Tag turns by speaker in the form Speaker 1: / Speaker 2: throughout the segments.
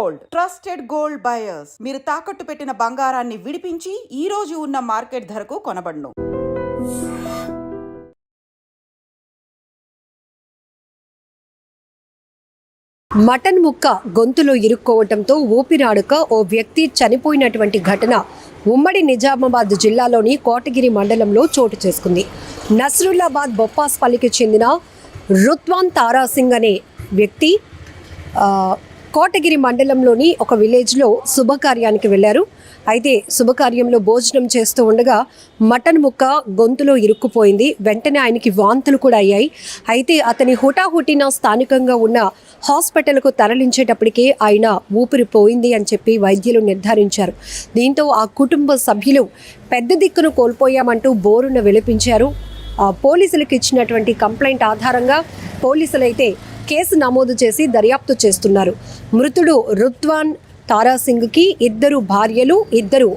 Speaker 1: Gold. Trusted gold buyers. మీరు తాకట్టు పెట్టిన బంగారాన్ని విడిపించి ఈ రోజు ఉన్న మార్కెట్ ధరకు కొనబడును.
Speaker 2: మటన్ ముక్క గొంతులో ఇరుక్కోవటంతో ఊపిరాడుక ఓ వ్యక్తి చనిపోయినటువంటి ఘటన ఉమ్మడి నిజామాబాద్ జిల్లాలోని కోటగిరి మండలంలో చోటు చేసుకుంది. నస్రుల్లాబాద్ బొప్పాస్పల్లికి చెందిన రుత్వాన్ తారాసింగ్ అనే వ్యక్తి కోటగిరి మండలంలోని ఒక విలేజ్లో శుభకార్యానికి వెళ్ళారు. అయితే శుభకార్యంలో భోజనం చేస్తూ ఉండగా మటన్ ముక్క గొంతులో ఇరుక్కుపోయింది. వెంటనే ఆయనకి వాంతులు కూడా అయ్యాయి. అయితే అతని హుటాహుటిన స్థానికంగా ఉన్న హాస్పిటల్కు తరలించేటప్పటికే ఆయన ఊపిరి పోయింది అని చెప్పి వైద్యులు నిర్ధారించారు. దీంతో ఆ కుటుంబ సభ్యులు పెద్ద దిక్కును కోల్పోయామంటూ బోరున విలపించారు. పోలీసులకు ఇచ్చినటువంటి కంప్లైంట్ ఆధారంగా పోలీసులైతే కేసు నమోదు చేసి దర్యాప్తు చేస్తున్నారు. మృతుడు రుత్వాన్ తారాసింగ్కి ఇద్దరు భార్యలు ఇద్దరు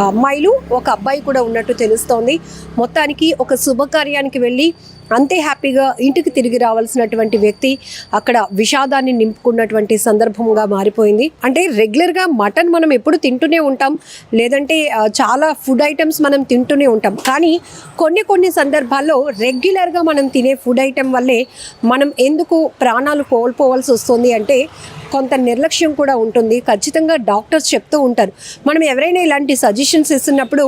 Speaker 2: అమ్మాయిలు ఒక అబ్బాయి కూడా ఉన్నట్టు తెలుస్తోంది. మొత్తానికి ఒక శుభకార్యానికి వెళ్ళి అంతే హ్యాపీగా ఇంటికి తిరిగి రావాల్సినటువంటి వ్యక్తి అక్కడ విషాదాన్ని నింపుకున్నటువంటి సందర్భంగా మారిపోయింది. అంటే రెగ్యులర్గా మటన్ మనం ఎప్పుడు తింటూనే ఉంటాం లేదంటే చాలా ఫుడ్ ఐటమ్స్ మనం తింటూనే ఉంటాం. కానీ కొన్ని కొన్ని సందర్భాల్లో రెగ్యులర్గా మనం తినే ఫుడ్ ఐటెం వల్లే మనం ఎందుకు ప్రాణాలు కోల్పోవాల్సి వస్తుంది అంటే కొంత నిర్లక్ష్యం కూడా ఉంటుంది. ఖచ్చితంగా డాక్టర్స్ చెప్తూ ఉంటారు. మనం ఎవరైనా ఇలాంటి సజెషన్స్ ఇస్తున్నప్పుడు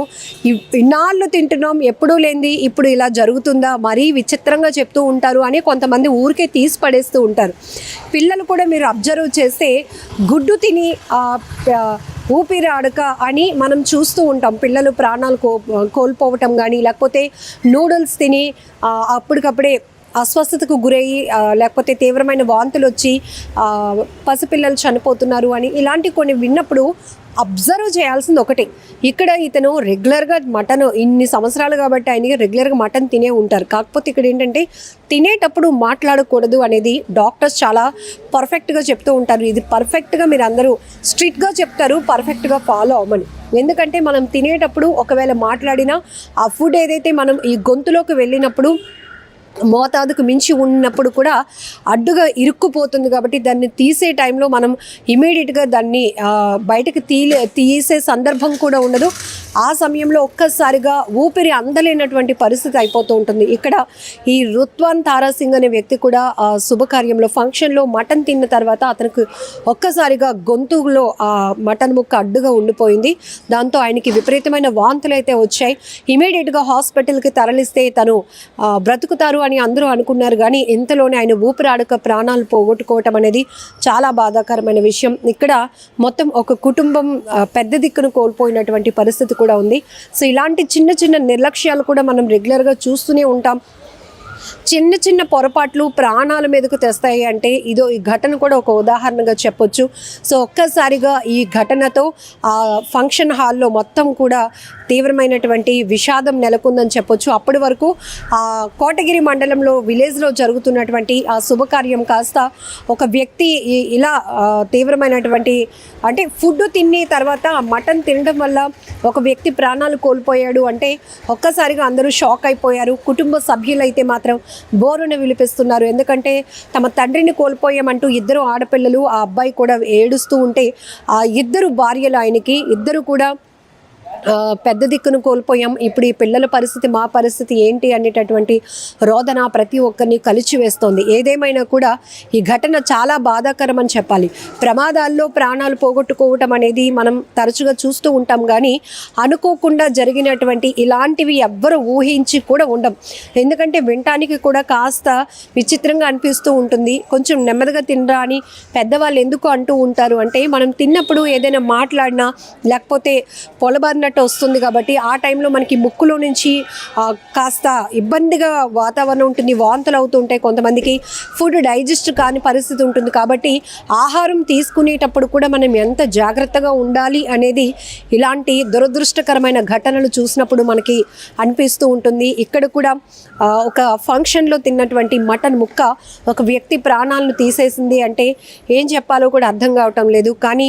Speaker 2: ఇన్నాళ్ళు తింటున్నాం ఎప్పుడూ లేనిది ఇప్పుడు ఇలా జరుగుతుందా మరీ విచిత్రంగా చెప్తూ ఉంటారు అని కొంతమంది ఊరికే తీసి పడేస్తూ ఉంటారు. పిల్లలు కూడా మీరు అబ్జర్వ్ చేస్తే గుడ్డు తిని ఊపిరి ఆడక అని మనం చూస్తూ ఉంటాం. పిల్లలు ప్రాణాలు కో కోల్పోవటం కానీ లేకపోతే నూడిల్స్ తిని అప్పటికప్పుడే అస్వస్థతకు గురయ్యి లేకపోతే తీవ్రమైన వాంతులు వచ్చి పసిపిల్లలు చనిపోతున్నారు అని ఇలాంటి కొన్ని విన్నప్పుడు అబ్జర్వ్ చేయాల్సింది ఒకటే. ఇక్కడ ఇతను రెగ్యులర్గా మటన్ ఇన్ని సంవత్సరాలు కాబట్టి ఆయనకి రెగ్యులర్గా మటన్ తినే ఉంటారు. కాకపోతే ఇక్కడ ఏంటంటే తినేటప్పుడు మాట్లాడకూడదు అనేది డాక్టర్స్ చాలా పర్ఫెక్ట్గా చెప్తూ ఉంటారు. ఇది పర్ఫెక్ట్గా మీరు అందరూ స్ట్రిక్ట్గా చెప్తారు పర్ఫెక్ట్గా ఫాలో అవ్వమని. ఎందుకంటే మనం తినేటప్పుడు ఒకవేళ మాట్లాడినా ఆ ఫుడ్ ఏదైతే మనం ఈ గొంతులోకి వెళ్ళినప్పుడు మోతాదుకు మించి ఉన్నప్పుడు కూడా అడ్డుగా ఇరుక్కుపోతుంది కాబట్టి దాన్ని తీసే టైంలో మనం ఇమీడియట్గా దాన్ని బయటకు తీలే తీసే సందర్భం కూడా ఉండదు. ఆ సమయంలో ఒక్కసారిగా ఊపిరి అందలేనటువంటి పరిస్థితి అయిపోతూ ఉంటుంది. ఇక్కడ ఈ రుత్వాన్ తారాసింగ్ అనే వ్యక్తి కూడా ఆ శుభకార్యంలో ఫంక్షన్లో మటన్ తిన్న తర్వాత అతనికి ఒక్కసారిగా గొంతులో ఆ మటన్ ముక్క అడ్డుగా ఉండిపోయింది. దాంతో ఆయనకి విపరీతమైన వాంతులు అయితే వచ్చాయి. ఇమీడియట్గా హాస్పిటల్కి తరలిస్తే తను బ్రతుకుతారు అని అందరూ అనుకున్నారు. కానీ ఇంతలోనే ఆయన ఊపిరాడక ప్రాణాలు పోగొట్టుకోవటం అనేది చాలా బాధాకరమైన విషయం. ఇక్కడ మొత్తం ఒక కుటుంబం పెద్ద దిక్కును కోల్పోయినటువంటి పరిస్థితి కూడా ఉంది. సో ఇలాంటి చిన్న చిన్న నిర్లక్ష్యాలు కూడా మనం రెగ్యులర్గా చూస్తూనే ఉంటాం. చిన్న చిన్న పొరపాట్లు ప్రాణాల మీదకు తెస్తాయి అంటే ఇదో ఈ ఘటన కూడా ఒక ఉదాహరణగా చెప్పొచ్చు. సో ఒక్కసారిగా ఈ ఘటనతో ఆ ఫంక్షన్ హాల్లో మొత్తం కూడా తీవ్రమైనటువంటి విషాదం నెలకొందని చెప్పొచ్చు. అప్పటి వరకు ఆ కోటగిరి మండలంలో విలేజ్లో జరుగుతున్నటువంటి ఆ శుభకార్యం కాస్త ఒక వ్యక్తి ఇలా తీవ్రమైనటువంటి అంటే ఫుడ్ తిని తర్వాత మటన్ తినడం వల్ల ఒక వ్యక్తి ప్రాణాలు కోల్పోయాడు అంటే ఒక్కసారిగా అందరూ షాక్ అయిపోయారు. కుటుంబ సభ్యులైతే మాత్రం బోరున విలిపిస్తున్నారు. ఎందుకంటే తమ తండ్రిని కోల్పోయామంటూ ఇద్దరు ఆడపిల్లలు ఆ అబ్బాయి కూడా ఏడుస్తూ ఉంటే ఆ ఇద్దరు భార్యలు ఆయనకి ఇద్దరు కూడా పెద్ద దిక్కును కోల్పోయాం. ఇప్పుడు ఈ పిల్లల పరిస్థితి మా పరిస్థితి ఏంటి అనేటటువంటి రోదన ప్రతి ఒక్కరిని కలిచివేస్తోంది ఏదేమైనా కూడా ఈ ఘటన చాలా బాధాకరం అని చెప్పాలి. ప్రమాదాల్లో ప్రాణాలు పోగొట్టుకోవటం అనేది మనం తరచుగా చూస్తూ ఉంటాం. కానీ అనుకోకుండా జరిగినటువంటి ఇలాంటివి ఎవ్వరు ఊహించి కూడా ఉండం ఎందుకంటే వినటానికి కూడా కాస్త విచిత్రంగా అనిపిస్తూ ఉంటుంది. కొంచెం నెమ్మదిగా తినరా అని పెద్దవాళ్ళు ఎందుకు అంటూ ఉంటారు? అంటే మనం తిన్నప్పుడు ఏదైనా మాట్లాడినా లేకపోతే అన్నట్టు వస్తుంది కాబట్టి ఆ టైంలో మనకి ముక్కులో నుంచి కాస్త ఇబ్బందిగా వాతావరణం ఉంటుంది వాంతులు అవుతుంటాయి కొంతమందికి ఫుడ్ డైజెస్ట్ కాని పరిస్థితి ఉంటుంది కాబట్టి ఆహారం తీసుకునేటప్పుడు కూడా మనం ఎంత జాగ్రత్తగా ఉండాలి అనేది ఇలాంటి దురదృష్టకరమైన ఘటనలు చూసినప్పుడు మనకి అనిపిస్తూ ఉంటుంది. ఇక్కడ కూడా ఒక ఫంక్షన్లో తిన్నటువంటి మటన్ ముక్క ఒక వ్యక్తి ప్రాణాలను తీసేసింది అంటే ఏం చెప్పాలో కూడా అర్థం కావటం లేదు. కానీ